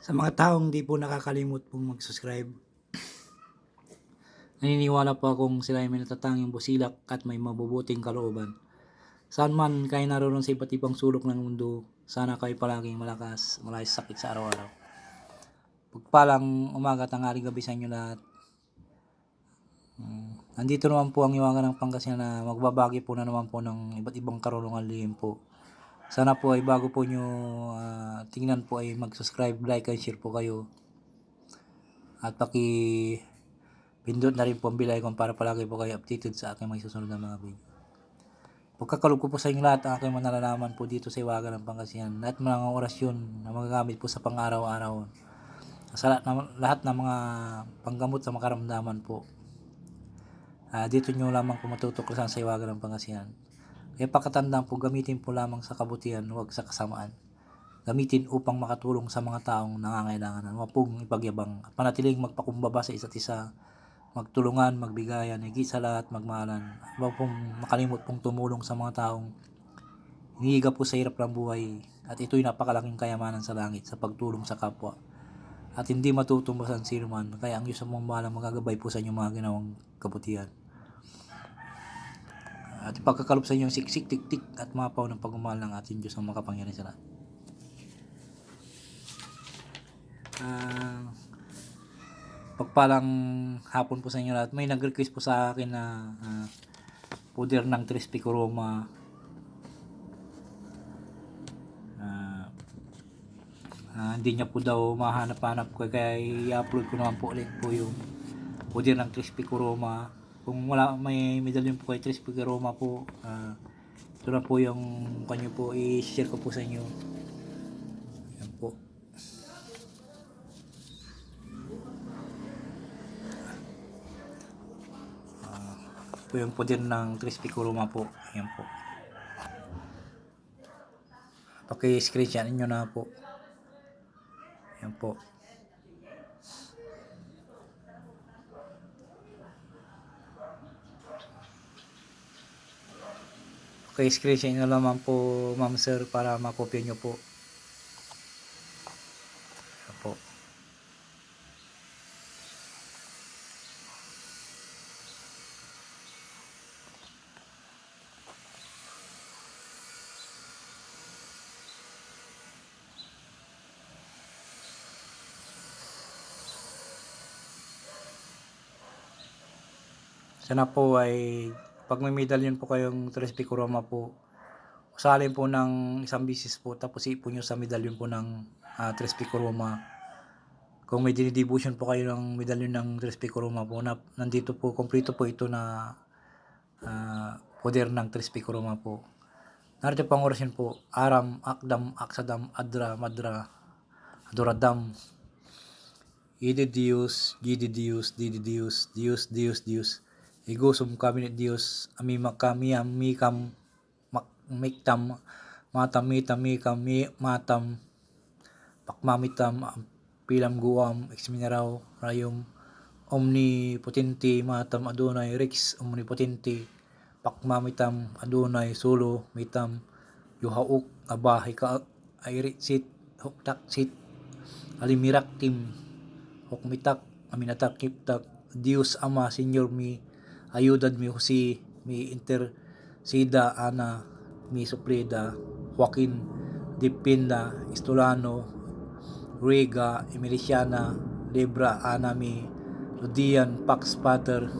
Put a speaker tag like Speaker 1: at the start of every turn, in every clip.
Speaker 1: Sa mga taong di po nakakalimot pong mag-subscribe, naniniwala po akong sila ay may natatanging busilak at may mabubuting kalooban. Saan man kayo naroon sa iba't ibang sulok ng mundo, sana kayo palaging malakas, malay sa sakit sa araw-araw. Pagpalang umaga, tanghali, gabi sa inyo lahat. Mm, nandito naman po ang iwaga ng Pangasinan na magbabagi po na naman po ng iba't ibang karunungan lihim po. Sana po ay bago po nyo ah, tingnan po ay mag-subscribe, like, and share po kayo. At paki pindot na rin po ang bilay kung para palagi po kayo updated sa aking may susunod na mga video. Pagkakalog ko po sa inyo lahat ang aking manalalaman po dito sa Iwaga ng Pangasinan. Ng mga orasyon na magagamit po sa pang-araw-araw. Sa lahat, ng, lahat ng mga panggamot sa makaramdaman po. Ah, dito nyo lamang po matutuklasan sa Iwaga ng Pangasinan. Kaya pakatandaan po gamitin po lamang sa kabutihan, huwag sa kasamaan. Gamitin upang makatulong sa mga taong nangangailangan. Huwag pong ipagyabang at panatiling magpakumbaba sa isa't isa. Magtulungan, magbigayan, higit sa lahat, magmahalan. Huwag pong makalimot pong tumulong sa mga taong hinihiga po sa hirap ng buhay. At ito'y napakalaking kayamanan sa langit sa pagtulong sa kapwa. At hindi matutumbasan sino man. Kaya ang Diyos ang mamahalang magagabay po sa inyong mga ginawang kabutihan. At ipagkakalop sa inyo ang siksik, tik-tik at mapaw ng pagmamahal ng ating Diyos ang makapangyarihan sa lahat. Ah, pagpalang hapon po sa inyo lahat. May nag-request po sa akin na ah, puder ng Tres Picoroma. Ah, ah, hindi niya po daw mahanap-hanap ko kaya i-upload ko naman po ulit po yung puder ng Tres Picoroma. Kung wala may medalyon po kay Tres Picoroma po, ah, ito na po yung kanyo po i-share ko po sa inyo. Yan po. po yung po din ng crispy kuruma po. Ayan po. Paki-screenshot ninyo na po. Ayan po. Paki-screenshot nyo naman po, ma'am sir, para makopya nyo po. Po. Sana po ay pag may medalyon po kayong Tres Picoroma po, usalin po ng isang bisis po tapos iipon nyo sa medalyon po ng uh, Tres Picoroma. Kung may dinidibution po kayo ng medalyon ng Tres Picoroma po, na, nandito po, kompleto po ito na uh, poder ng Tres Picoroma po. Narito pang orasyon po, Aram, Akdam, Aksadam, Adra, Madra, Adoradam, Ide Dios, Gide Dios, Dide Dios, Dios, Dios, Dios, Igusum kami ni Dios, amima kami, amikam, mak- miktam, matam, mitam, mikam, mi, matam, pakmamitam, pilam guam, exmineraw, rayum, omnipotenti, matam, adunay, rex, omnipotenti, pakmamitam, adunay, solo, mitam, yuhauk, abahay ka, airitsit, huktaksit, alimirak tim, hukmitak, aminatak, kiptak, Dios Ama, Senyor mi, ayudad mi Jose, mi intersida ana, mi suplida, Joaquin, Dipinda, Istolano, Riga, Emiliciana, Libra, ana mi, Ludian, Pax Pater,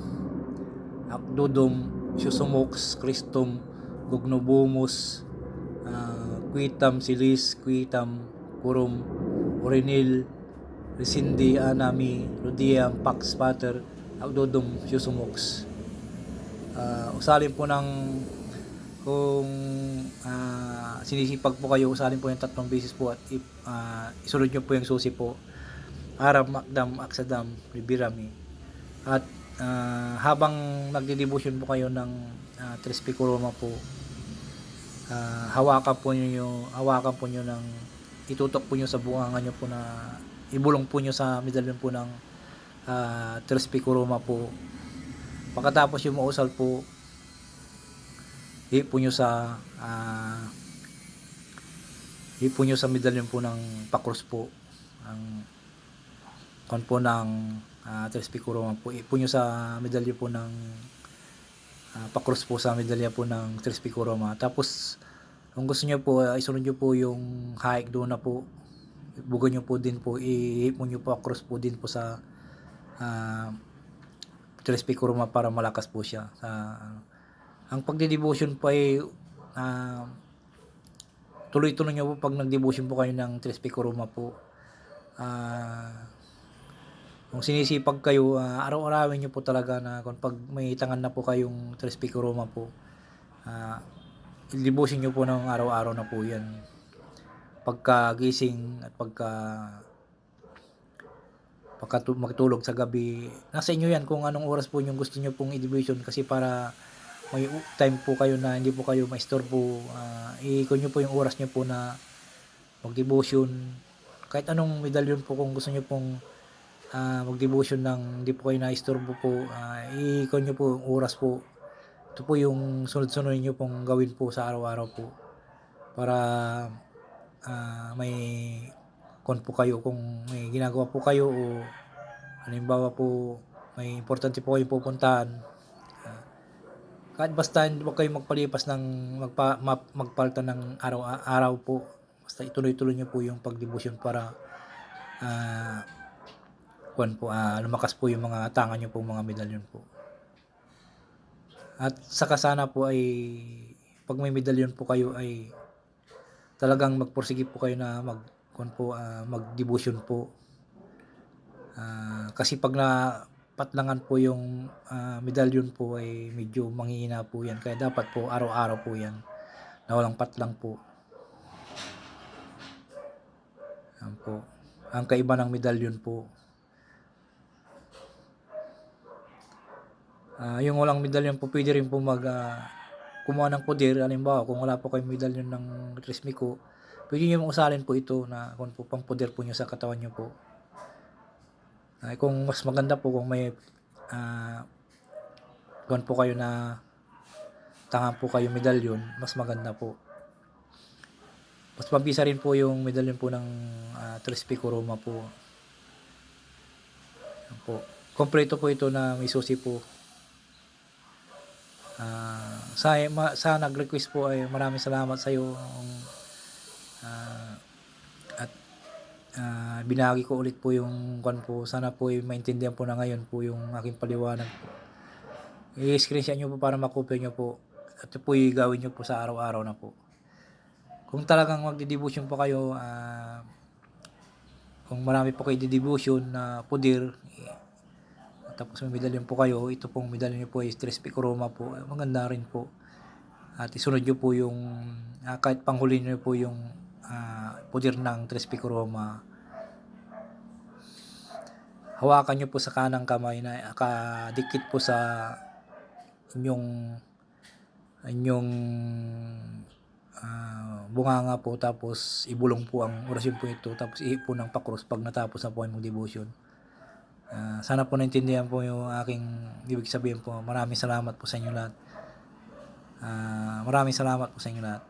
Speaker 1: Akdudum, Susumox, Christum, Gugnobumus, uh, Quitam, Silis, Quitam, Kurum, Orinil, Resindi, Anami, Ludiam, Pax Pater, Agdodum, Susumox. Uh, usalin po ng kung uh, sinisipag po kayo, usalin po yung tatlong beses po at uh, isunod nyo po yung susi po. Aram, Makdam, Aksadam, Ribirami. At uh, habang nagdi-devotion po kayo ng uh, Tres po, uh, hawakan po nyo yung, hawakan po nyo ng itutok po nyo sa bungangan nyo po na ibulong po nyo sa medalyon po ng uh, Tres po. Pagkatapos yung mausal po, ipo nyo sa uh, ipo nyo sa medalyon po ng pakros po. ang kon po ng uh, Tres Picuroma po. Ipo nyo sa medalya po ng uh, pakros po sa medalya po ng Tres Picuroma. Tapos kung gusto nyo po, uh, isunod nyo po yung hike doon na po. Bugan nyo po din po, ihipon nyo po across po din po sa uh, Tres Picuroma para malakas po siya. Sa, ang pagdidevotion po ay uh, tuloy-tuloy nyo po pag nag-devotion po kayo ng Tres Picuroma po. Ah... kung sinisipag kayo, uh, araw-arawin nyo po talaga na kung pag may tangan na po kayong Tres Picuroma po, uh, ilibusin nyo po ng araw-araw na po yan. Pagka gising at pagka magtulog sa gabi, nasa inyo yan kung anong oras po yung gusto nyo pong i-devotion kasi para may time po kayo na hindi po kayo maistorbo, uh, i-ikon nyo po yung oras nyo po na mag-devotion. Kahit anong medalyon po kung gusto nyo pong uh, mag-devotion ng hindi po kayo na-istorbo po, uh, i-ikon nyo po yung oras po. Ito po yung sunod-sunod nyo pong gawin po sa araw-araw po. Para uh, may kon po kayo kung may ginagawa po kayo o halimbawa po may importante po kayong pupuntahan. Uh, kahit basta hindi po kayo magpalipas ng magpa, map, magpalta ng araw-araw po. Basta ituloy-tuloy nyo po yung pag-devotion para uh, kuan po ah, lumakas po yung mga tanga nyo po mga medalyon po. At saka sana po ay pag may medalyon po kayo ay talagang magpursige po kayo na mag kuan po ah, mag-devotion po. Ah, kasi pag na patlangan po yung ah, medalyon po ay medyo manghihina po yan. Kaya dapat po araw-araw po yan na walang patlang po. Yan po. Ang kaiba ng medalyon po. Ah, yung walang medalyon po, pwede rin po mag ah, kumuha ng poder. Halimbawa, kung wala po kayong medalyon ng Trismico, pwede nyo usalin po ito na kung po pang poder po nyo sa katawan nyo po. Ay, kung mas maganda po kung may ah, kung po kayo na tangan po kayo medalyon, mas maganda po. Mas mabisa rin po yung medalyon po ng uh, Trespico Roma po. Yan po. Kompleto po ito na may susi po. Ah, sa, ma, sa nag-request po ay maraming salamat sa iyo Ah, at ah, binagi ko ulit po yung kan po. Sana po ay maintindihan po na ngayon po yung aking paliwanag. I-screenshot nyo po para makopya nyo po. At po yung gawin nyo po sa araw-araw na po. Kung talagang magdi-devotion po kayo ah, kung marami po kayo di-devotion na pudir eh, tapos may medalyon po kayo, ito pong medalyon nyo po is Tres Picoroma po, eh, maganda rin po. At isunod nyo po yung, ah, kahit panghuli nyo po yung ah, pudir ng Tres Picoroma, hawakan nyo po sa kanang kamay na kadikit po sa inyong inyong ah, bunganga po tapos ibulong po ang orasyon po ito tapos ihip po ng pakros pag natapos na po ang devotion. Ah, sana po naintindihan po yung aking ibig sabihin po. Maraming salamat po sa inyo lahat. Ah, maraming salamat po sa inyo lahat.